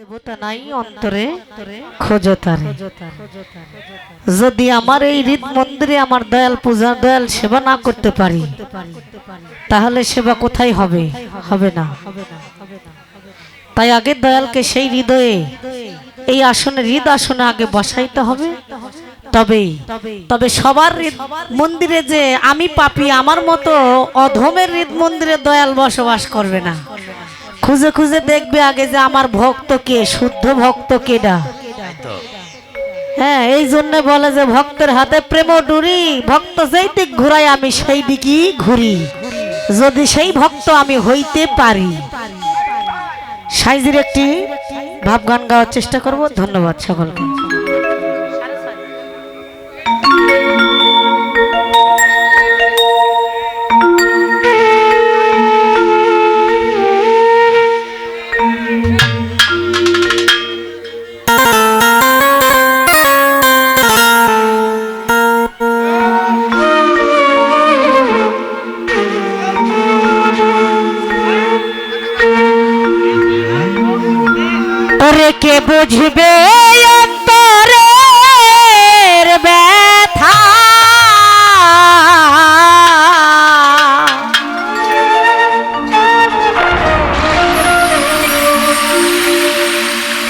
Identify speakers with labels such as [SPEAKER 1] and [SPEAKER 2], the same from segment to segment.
[SPEAKER 1] দেবতা নাই অন্তরে খোঁজতারে। যদি আমার এই হৃদ মন্দিরে আমার দয়াল পূজা দয়াল সেবা না করতে পারি তাহলে সেবা কোথায় হবে? হবে না। তাই আগে দয়ালকে সেই হৃদয়ে এই আসনে হৃদ আসনে আগে বসাইতে হবে। তবেই তবে সবার হৃদ মন্দিরে যে আমি পাপি আমার মতো অধমের হৃদ মন্দিরে দয়াল বসবাস করবে না। খুঁজে খুঁজে দেখবে আগে যে আমার ভক্ত কে, শুদ্ধ ভক্ত কে কেডা? হ্যাঁ এই জন্য বলে যে ভক্তের হাতে প্রেম ডুরি, ভক্ত যেই দিক ঘুরাই আমি সেই দিকই ঘুরি। যদি সেই ভক্ত আমি হইতে পারি। সাইজের একটি ভাবগান গাওয়ার চেষ্টা করব। ধন্যবাদ সকলকে। কে বুঝবে অন্তরের ব্যথা।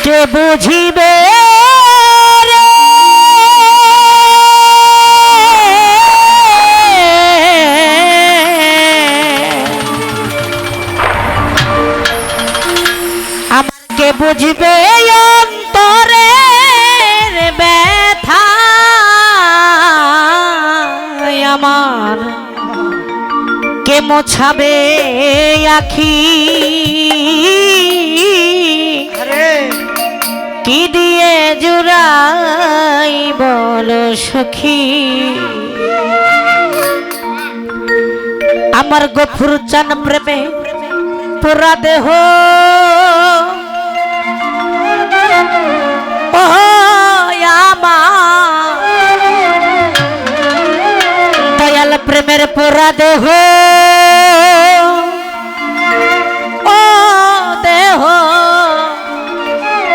[SPEAKER 1] কে বুঝিবে মোছাবে আখি। কি দিয়ে জুড়াই বলো সখী? আমার গফুর চান প্রেমে পুরা দেহ। আমার দয়াল প্রেমের পুরা দেহ। ও দেহ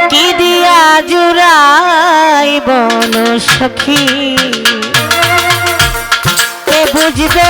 [SPEAKER 1] কি দিয়া জুড়াই বন সখী? কে বুঝবে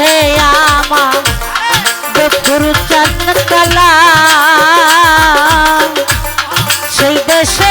[SPEAKER 1] হে সেই দেশে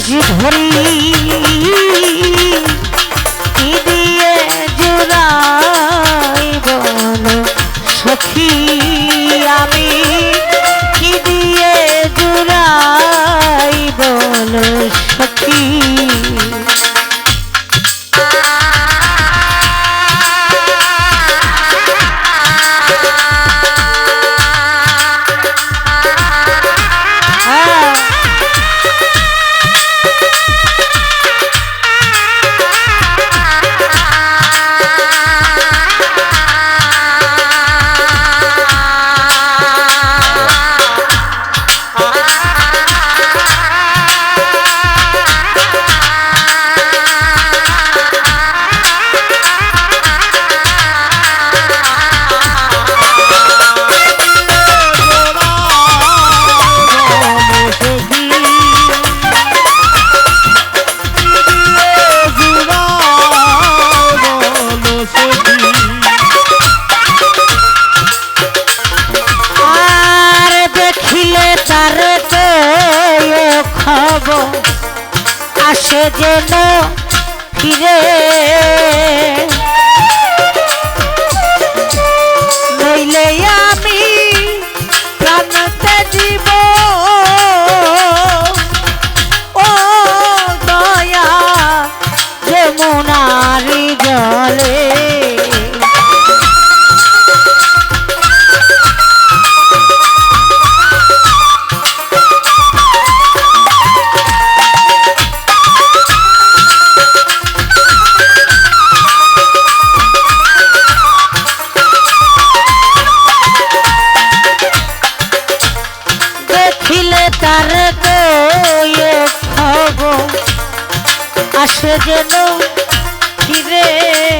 [SPEAKER 1] রস ভরি যেন ফিরে আসে যেন ফিরে।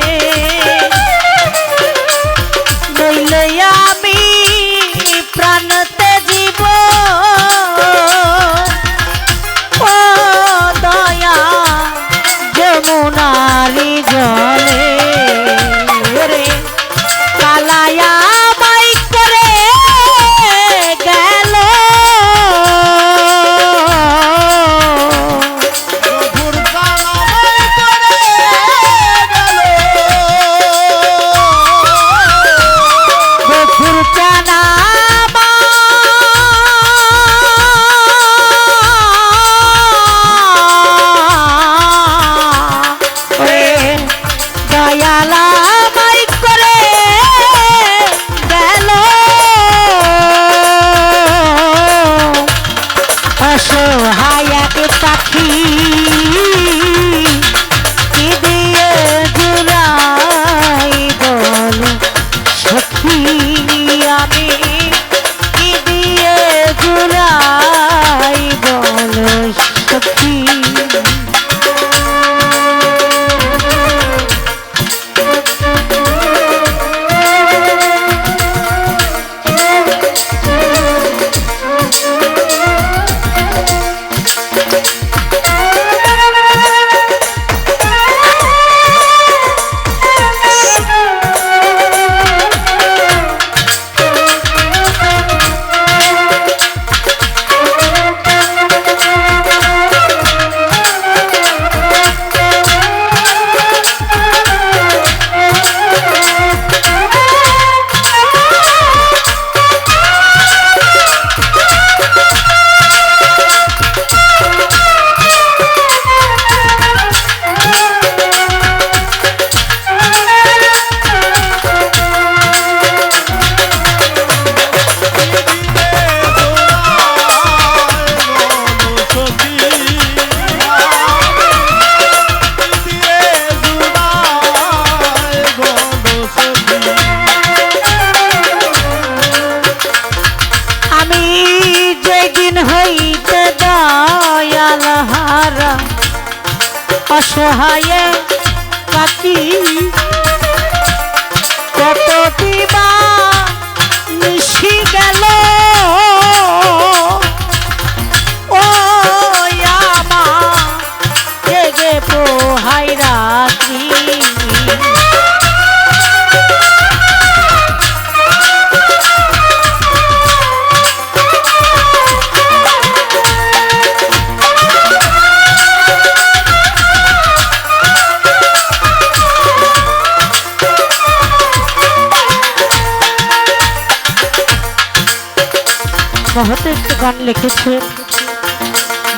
[SPEAKER 1] মহতে একটি গান লিখেছে।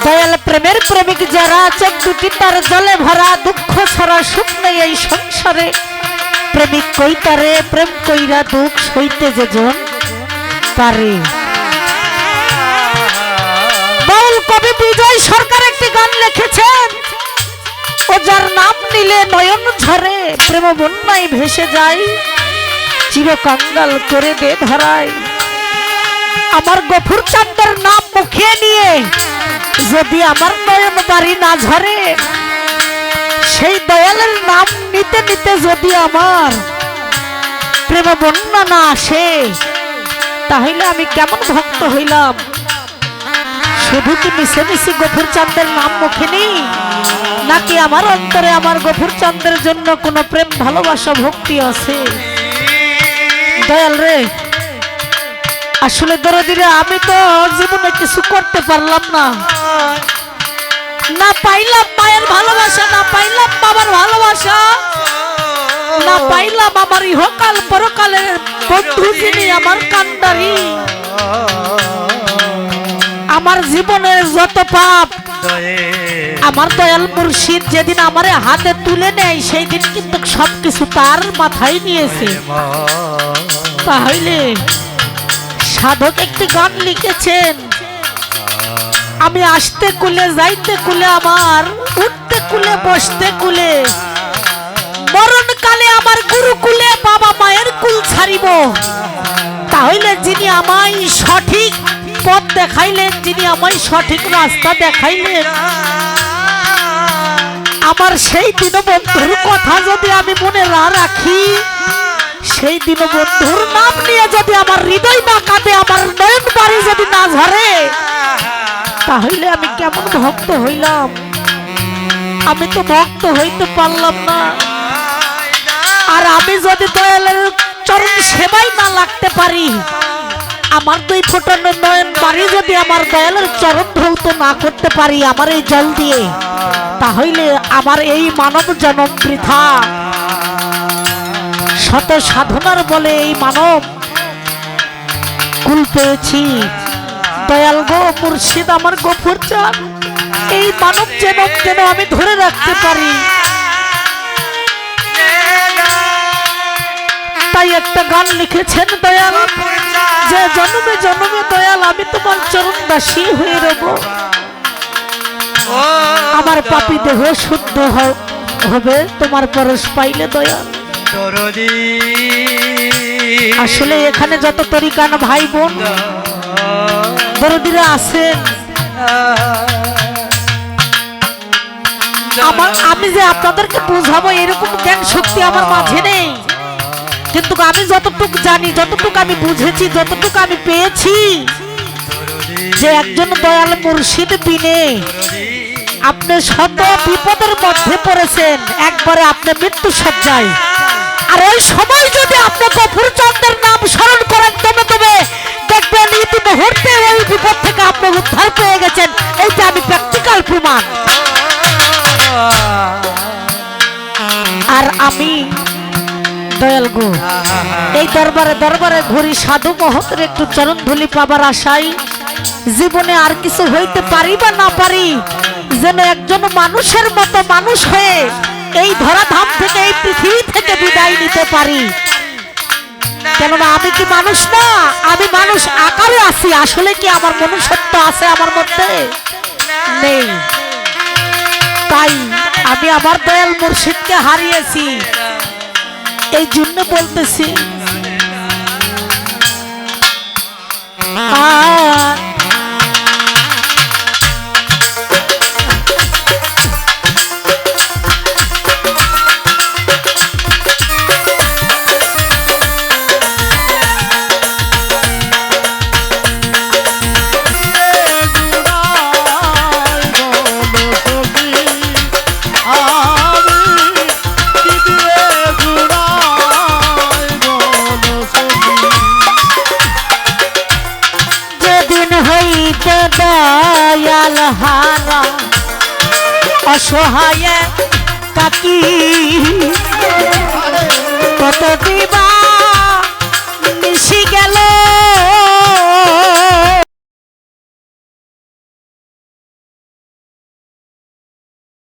[SPEAKER 1] দয়াল প্রেমের প্রেমিক যারা চোখ দুটি তার জলে ভরা দুঃখ ছাড়া সুখ নেই এই সংসারে। প্রেমিক কইতারে প্রেম কইরা দুঃখ সইতে যে জন পারে। বাউল কবি বিজয় সরকার একটি গান লিখেছেন। ও যার নাম নিলে নয়ন ঝরে, প্রেম বন্যায় ভেসে যায়, চিরকাঙ্গাল করে দে ধরায়। আমার গফুর চান্দের নাম মুখে নিয়ে যদি আমার নয়ন বাড়ি না ঝরে, সেই দয়ালের নাম নিতে নিতে যদি আমার প্রেম বন্যা না আসে, তাহলে আমি কেমন ভক্ত হইলাম? শুধু কি মিশে মিশি গফুর চান্দের নাম মুখে নেই? নাকি আমার অন্তরে আমার গফুর চান্দের জন্য কোনো প্রেম ভালোবাসা ভক্তি আছে? দয়াল রে আসলে দরদিরে আমি তো জীবনে কিছু করতে পারলাম না। না পাইলাম মায়ের ভালোবাসা, না পাইলাম বাবার ভালোবাসা, না পাইলাম আমার ইহকাল পরকালের বন্ধু যিনি আমার কান্দারি আমার জীবনের যত পাপ, আমার দয়াল মুর্শিদ যেদিন আমার হাতে তুলে নেয় সেই দিন কিন্তু সবকিছু তার মাথায় নিয়েছে। তাহলে সাধক একটি গান লিখেছেন। আমি আসতে কুলে, যাইতে কুলে আমার, উঠতে কুলে, বসতে কুলে। মরণ কালে আমার গুরু কুলে বাবা মায়ের কুল ছাড়িব। তাহলে যিনি আমায় সঠিক পথ দেখাইলেন, যিনি আমায় সঠিক রাস্তা দেখাইলেন, আমার সেই দীনবন্ধুর কথা যদি আমি মনে না রাখি সেই দীনবন্ধুর নাম নিয়ে যদি আমার হৃদয় না কাঁদে আমার নয়ন বাড়ি যদি না ঝরে, তাহলে আমি কেমন ভক্ত হইলাম? আমি তো ভক্ত হইতে পারলাম না। আর আমি যদি দয়ালের চরণ সেবাই না লাগতে পারি, আমার দুই ফোটানো নয়ন বাড়ি যদি আমার দয়ালের চরণ ধৌত না করতে পারি, আমার এই জল দিয়ে, তাহলে আমার এই মানব জনম বৃথা। শত সাধনার বলে এই মানব। কুল পেয়েছি। দয়াল গো, মুর্শিদ আমার গোপুর চান এই মানব যেন যেন আমি ধরে রাখতে পারি। তাই একটা গান লিখেছেন দয়াল। যে জন্মে জন্মে দয়াল, আমি তোমার চরণ দাসী হয়ে রব। আমার পাপি দেহ শুদ্ধ হবে, তোমার পরশ পাইলে দয়াল। আসলে এখানে যত তরিকান ভাই বোন দরদিরা আছেন আমার আমি যে আপনাদেরকে বুঝাবো এরকম জ্ঞান শক্তি আমার মাঝে নেই। কিন্তু আমি যতটুকু জানি যতটুকু আমি বুঝেছি যতটুকু আমি পেয়েছি যে একজন দয়াল মুর্শিদ বিনে আপনি শত বিপদের মধ্যে পড়েছেন একবারে আপনি মৃত্যু সজ্জায় আর ওই সময় যদি আপনি গফুর চন্দ্রের নাম স্মরণ করেন, তবে তবে দেখবেন ইতি মুহূর্তে ওই বিপদ থেকে আপনি উদ্ধার পেয়ে গেছেন। এইটা আমি প্র্যাকটিক্যাল প্রমাণ। আর আমি দয়াল গো, এই দরবারে দরবারে ঘুরি সাধু মহতের একটু চরণ ধুলি পাবার আশাই জীবনে আর কিছু হইতে পারি বা না পারি, যেন একজন মানুষের মতো মানুষ হয়ে এই ধরাধাম থেকে, এই পৃথিবী থেকে বিদায় নিতে পারি। কেননা আমি কি মানুষ না? আমি মানুষ আকারে আছি। আসলে কি আমার মনুষ্যত্ব আছে আমার মধ্যে? নেই। তাই আমি আমার দয়াল মুর্শিদকে হারিয়েছি। এই জন্য বলতেছি, আ- অসহায় কাকি। কত দিবা